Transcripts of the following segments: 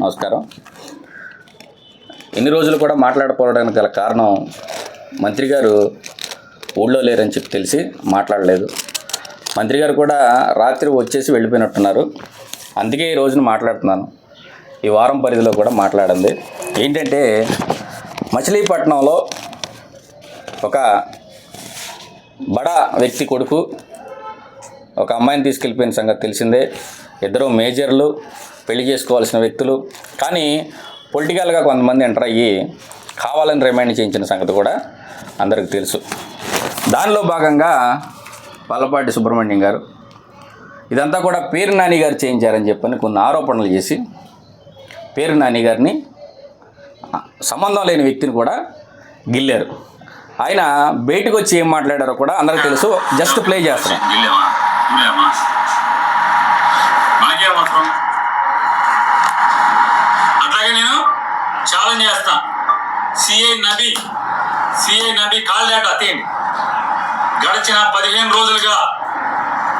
నమస్కారం. ఎన్ని రోజులు కూడా మాట్లాడకపోవడానికి గల కారణం మంత్రి గారు ఊళ్ళో లేరని చెప్పి తెలిసి మాట్లాడలేదు. మంత్రి గారు కూడా రాత్రి వచ్చేసి వెళ్ళిపోయినట్టున్నారు. అందుకే ఈ రోజున మాట్లాడుతున్నాను. ఈ వారం పరిధిలో కూడా మాట్లాడింది ఏంటంటే మచిలీపట్నంలో ఒక బడా వ్యక్తి కొడుకు ఒక అమ్మాయిని తీసుకెళ్ళిపోయిన సంగతి తెలిసిందే. ఇద్దరు మేజర్లు పెళ్ళి చేసుకోవాల్సిన వ్యక్తులు. కానీ పొలిటికల్గా కొంతమంది ఎంటర్ అయ్యి కావాలని రిమైండ్ చేయించిన సంగతి కూడా అందరికి తెలుసు. దానిలో భాగంగా పల్లపాటి సుబ్రహ్మణ్యం గారు ఇదంతా కూడా పేరు నాని గారు చేయించారని చెప్పని కొన్ని ఆరోపణలు చేసి పేరు నాని గారిని సంబంధం లేని వ్యక్తిని కూడా గిల్లారు. ఆయన బయటకు వచ్చి ఏం మాట్లాడారో కూడా అందరికి తెలుసు. జస్ట్ ప్లే చేస్తున్నాం. Buraya గిల్లేమా మనకే అవసరం అట్లాగే నేను ఛాలెంజ్ చేస్తా CI Nabi CI Nabi call data తీయండి గడిచిన పదిహేను రోజులుగా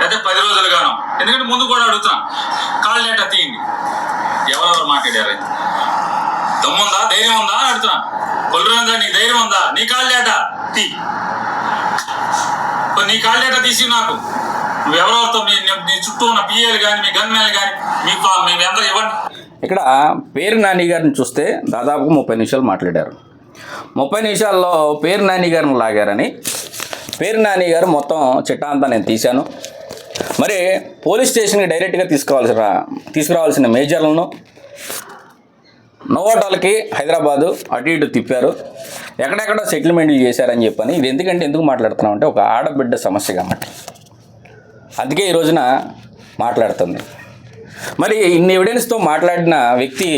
లేదా పది రోజులుగాను. ఎందుకంటే ముందు కూడా అడుగుతున్నా. కాల్ డేటా తీయండి ఎవరెవరు మాట్లాడారు? దమ్ముందా? ధైర్యం ఉందా? అని అడుగుతున్నా. కొల్లురందా నీకు ధైర్యం ఉందా? నీ కాల్ డేటా తీ నీ కాల్ డేటా తీసి నాకు. ఎవరెవరితో మీ చుట్టూ ఉన్న పిఏలు కానీ మీ గన్మెన్లు కానీ మీకు మేము అందరూ ఇవ్వండి. ఇక్కడ పేరు నాని గారిని చూస్తే దాదాపు ముప్పై నిమిషాలు మాట్లాడారు. ముప్పై నిమిషాల్లో పేరు నాని గారిని లాగారని పేరు నాని గారు మొత్తం చిట్టా అంతా నేను తీశాను. మరి పోలీస్ స్టేషన్కి డైరెక్ట్గా తీసుకోవాల్సిన తీసుకురావాల్సిన మేజర్లను నోవాటాలకి హైదరాబాదు అటు ఇటు తిప్పారు. ఎక్కడెక్కడ సెటిల్మెంట్లు చేశారని చెప్పని. ఇది ఎందుకంటే ఎందుకు మాట్లాడుతున్నాం అంటే ఒక ఆడబిడ్డ సమస్య కాబట్టి అందుకే ఈ రోజున మాట్లాడుతుంది. మరి ఇన్ని ఎవిడెన్స్తో మాట్లాడిన వ్యక్తి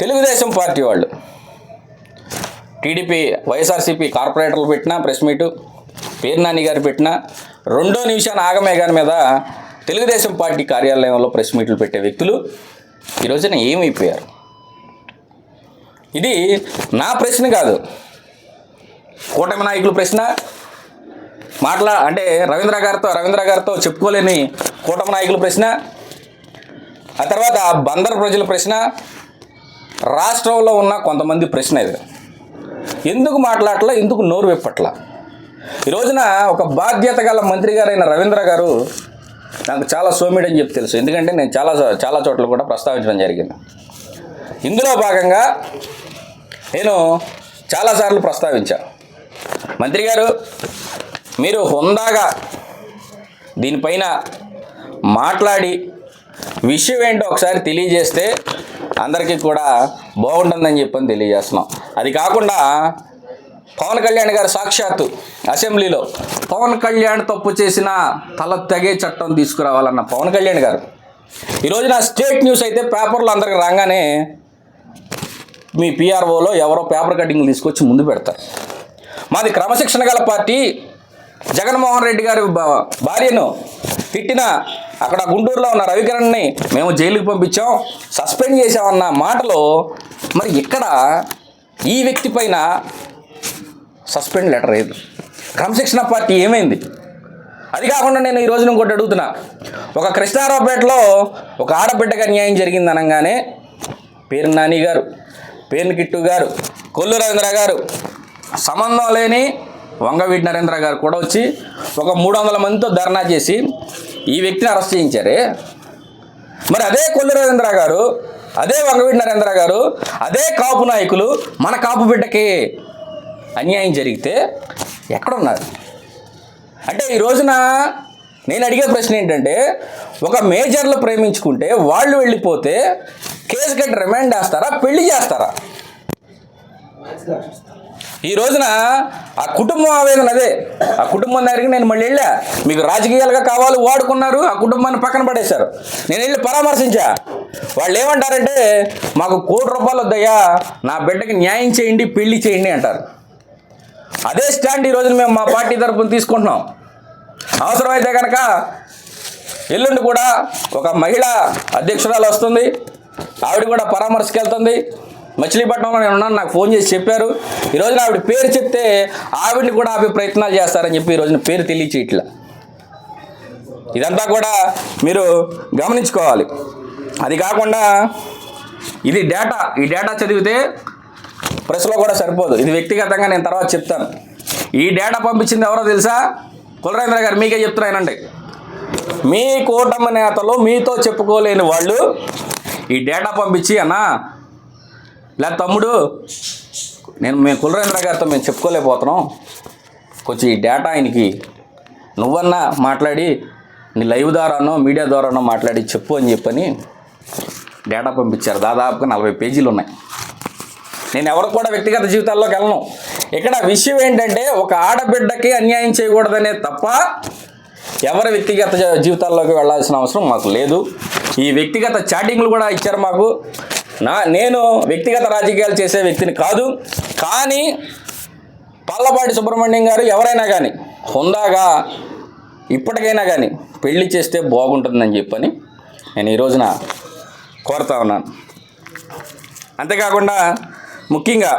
తెలుగుదేశం పార్టీ వాళ్ళు. టీడీపీ వైఎస్ఆర్సీపీ కార్పొరేటర్లు పెట్టిన ప్రెస్ మీటు పేర్నాని గారు పెట్టిన రెండో నిమిషాన ఆగమే గారి మీద తెలుగుదేశం పార్టీ కార్యాలయంలో ప్రెస్ మీట్లు పెట్టే వ్యక్తులు ఈ రోజున ఏమైపోయారు? ఇది నా ప్రశ్న కాదు. కూటమి నాయకుల ప్రశ్న మాట్లా అంటే రవీంద్ర గారితో రవీంద్ర గారితో చెప్పుకోలేని కూటమి నాయకుల ప్రశ్న ఆ తర్వాత బందర్ ప్రజల ప్రశ్న రాష్ట్రంలో ఉన్న కొంతమంది ప్రశ్న ఇది. ఎందుకు మాట్లాడలా ఎందుకు నోరు విప్పట్లా? ఈ రోజున ఒక బాధ్యత గల మంత్రి గారైన రవీంద్ర గారు నాకు చాలా సోమిడ్ అని చెప్పి తెలుసు. ఎందుకంటే నేను చాలా చాలా చోట్ల కూడా ప్రస్తావించడం జరిగింది. ఇందులో భాగంగా నేను చాలాసార్లు ప్రస్తావించాను మంత్రి గారు మీరు హుందాగా దీనిపైన మాట్లాడి విషయం ఏంటో ఒకసారి తెలియజేస్తే అందరికీ కూడా బాగుంటుందని చెప్పని తెలియజేస్తున్నాం. అది కాకుండా పవన్ కళ్యాణ్ గారు సాక్షాత్తు అసెంబ్లీలో పవన్ కళ్యాణ్ తప్పు చేసిన తల తెగే చట్టం తీసుకురావాలన్న పవన్ కళ్యాణ్ గారు. ఈరోజున స్టేట్ న్యూస్ అయితే పేపర్లో అందరికి రాగానే మీ పిఆర్ఓలో ఎవరో పేపర్ కటింగ్ తీసుకొచ్చి ముందు పెడతారు. మాది క్రమశిక్షణ గల పార్టీ జగన్మోహన్ రెడ్డి గారి భార్యను తిట్టిన అక్కడ గుంటూరులో ఉన్న రవికిరణ్ని మేము జైలుకి పంపించాం. సస్పెండ్ చేసామన్న మాటలో మరి ఇక్కడ ఈ వ్యక్తి పైన సస్పెండ్ లెటర్ ఏది క్రమశిక్షణ పార్టీ ఏమైంది? అది కాకుండా నేను ఈ రోజున ఇంకోటి అడుగుతున్నా. ఒక కృష్ణారావుపేటలో ఒక ఆడబిడ్డకు అన్యాయం జరిగింది అనగానే పేరు నాని గారు పేరు కిట్టు గారు కొల్లు రవీంద్ర గారు సంబంధం లేని వంగవీటి నరేంద్ర గారు కూడా వచ్చి ఒక మూడు వందల మందితో ధర్నా చేసి ఈ వ్యక్తిని అరెస్ట్ చేయించారు. మరి అదే కొల్లు రవీంద్ర గారు అదే వంగవీటి నరేంద్ర గారు అదే కాపు నాయకులు మన కాపు బిడ్డకి అన్యాయం జరిగితే ఎక్కడున్నారు? అంటే ఈ రోజున నేను అడిగే ప్రశ్న ఏంటంటే ఒక మేజర్లు ప్రేమించుకుంటే వాళ్ళు వెళ్ళిపోతే కేసు కట్టి రిమాండ్ చేస్తారా పెళ్ళి చేస్తారా? ఈ రోజున ఆ కుటుంబం ఆవేదన అదే. ఆ కుటుంబం దగ్గరికి నేను మళ్ళీ వెళ్ళా. మీకు రాజకీయాలుగా కావాలి వాడుకున్నారు ఆ కుటుంబాన్ని పక్కన పడేశారు. నేను వెళ్ళి పరామర్శించా. వాళ్ళు ఏమంటారంటే మాకు కోటి రూపాయలు వద్దయ్యా నా బిడ్డకి న్యాయం చేయండి పెళ్ళి చేయండి అంటారు. అదే స్టాండ్ ఈ రోజున మేము మా పార్టీ తరఫున తీసుకుంటున్నాం. అవసరమైతే కనుక ఎల్లుండి కూడా ఒక మహిళ అధ్యక్షురాలు వస్తుంది. ఆవిడ కూడా పరామర్శకెళ్తుంది. మచిలీపట్నంలో నేను ఉన్నాను నాకు ఫోన్ చేసి చెప్పారు. ఈ రోజున ఆవిడ పేరు చెప్తే ఆవిడని కూడా ఆపే ప్రయత్నాలు చేస్తారని చెప్పి ఈ రోజున పేరు తెలియచేయట్లా ఇదంతా కూడా మీరు గమనించుకోవాలి. అది కాకుండా ఇది డేటా ఈ డేటా చదివితే ప్రెస్లో కూడా సరిపోదు. ఇది వ్యక్తిగతంగా నేను తర్వాత చెప్తాను. ఈ డేటా పంపించింది ఎవరో తెలుసా? కులరేంద్ర గారు మీకే చెప్తున్నానండి మీ కూటమి నేతలు మీతో చెప్పుకోలేని వాళ్ళు ఈ డేటా పంపించి అన్నా లే తమ్ముడు నేను మేము కులరేంద్ర గారితో మేము చెప్పుకోలేకపోతున్నాం. కొంచెం ఈ డేటా ఆయనకి నువ్వన్నా మాట్లాడి నీ లైవ్ ద్వారానో మీడియా ద్వారానో మాట్లాడి చెప్పు అని చెప్పని డేటా పంపించారు. దాదాపుగా నలభై పేజీలు ఉన్నాయి. నేను ఎవరు కూడా వ్యక్తిగత జీవితాల్లోకి వెళ్ళను. ఇక్కడ విషయం ఏంటంటే ఒక ఆడబిడ్డకి అన్యాయం చేయకూడదనే తప్ప ఎవరి వ్యక్తిగత జీవితాల్లోకి వెళ్ళాల్సిన అవసరం మాకు లేదు. ఈ వ్యక్తిగత చాటింగ్లు కూడా ఇచ్చారు మాకు. నా నేను వ్యక్తిగత రాజకీయాలు చేసే వ్యక్తిని కాదు. కానీ పల్లపాటి సుబ్రహ్మణ్యం గారు ఎవరైనా కానీ హుందాగా ఇప్పటికైనా కానీ పెళ్ళి చేస్తే బాగుంటుందని చెప్పని నేను ఈ రోజున కోరుతా ఉన్నాను. అంతేకాకుండా ముఖ్యంగా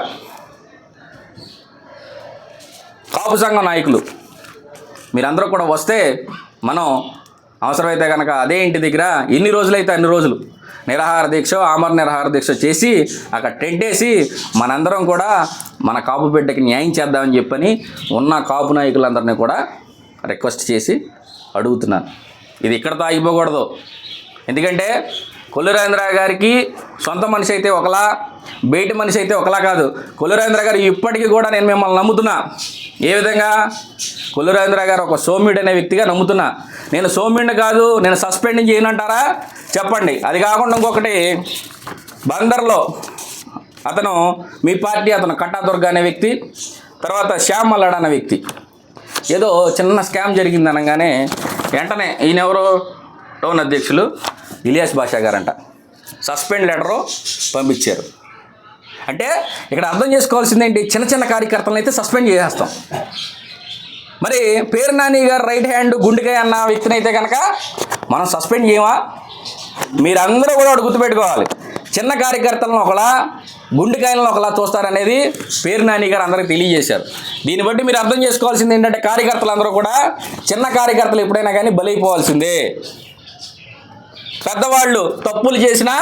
కాపు సంఘం నాయకులు మీరందరూ కూడా వస్తే మనం అవసరమైతే కనుక అదే ఇంటి దగ్గర ఎన్ని రోజులైతే అన్ని రోజులు నిరాహార దీక్ష ఆమర నిరాహార దీక్ష చేసి అక్కడ టెంట్ వేసి మనందరం కూడా మన కాపు బిడ్డకి న్యాయం చేద్దామని చెప్పని ఉన్న కాపు నాయకులందరినీ కూడా రిక్వెస్ట్ చేసి అడుగుతున్నాను. ఇది ఇక్కడతో ఆగిపోకూడదు. ఎందుకంటే కొల్లురాజేంద్ర గారికి సొంత మనిషి అయితే ఒకలా బయటి మనిషి అయితే ఒకలా కాదు. కొల్లురాజేంద్ర గారు ఇప్పటికీ కూడా నేను మిమ్మల్ని నమ్ముతున్నా. ఏ విధంగా? కొల్లురాజేంద్ర గారు ఒక సోమ్యుడు అనే వ్యక్తిగా నమ్ముతున్నా. నేను సోమ్యుడిని కాదు నేను సస్పెండింగ్ చేయనంటారా? చెప్పండి. అది కాకుండా ఇంకొకటి బందర్లో అతను మీ పార్టీ అతను కట్టాదుర్గ అనే వ్యక్తి తర్వాత శ్యామ్ మల్లాడ్ అనే వ్యక్తి. ఏదో చిన్న స్కామ్ జరిగింది అనగానే వెంటనే ఈయన ఎవరు? టౌన్ అధ్యక్షులు ఇలియాస్ బాషా గారంట. సస్పెండ్ లెటరు పంపించారు. అంటే ఇక్కడ అర్థం చేసుకోవాల్సింది ఏంటి? చిన్న చిన్న కార్యకర్తలను అయితే సస్పెండ్ చేసేస్తాం. మరి పేరు నాని గారు రైట్ హ్యాండ్ గుండెకాయ అన్న వ్యక్తిని అయితే కనుక మనం సస్పెండ్ చేయమా? మీరందరూ కూడా ఒకటి గుర్తుపెట్టుకోవాలి. చిన్న కార్యకర్తలను ఒకలా గుండెకాయలను ఒకలా చూస్తారనేది పేరు నాని గారు అందరికీ తెలియజేశారు. దీన్ని బట్టి మీరు అర్థం చేసుకోవాల్సింది ఏంటంటే కార్యకర్తలందరూ కూడా చిన్న కార్యకర్తలు ఎప్పుడైనా కానీ బలైపోవాల్సిందే. పెద్దవాళ్ళు తప్పులు చేసినా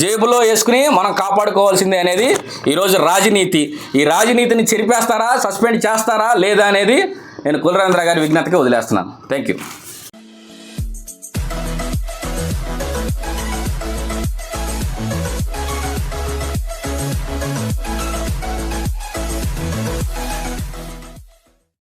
జేబులో వేసుకుని మనం కాపాడుకోవాల్సిందే అనేది ఈరోజు రాజనీతి. ఈ రాజనీతిని చెరిపేస్తారా సస్పెండ్ చేస్తారా లేదా అనేది నేను కులరేంద్ర గారి విజ్ఞతకి వదిలేస్తున్నాను. Thank you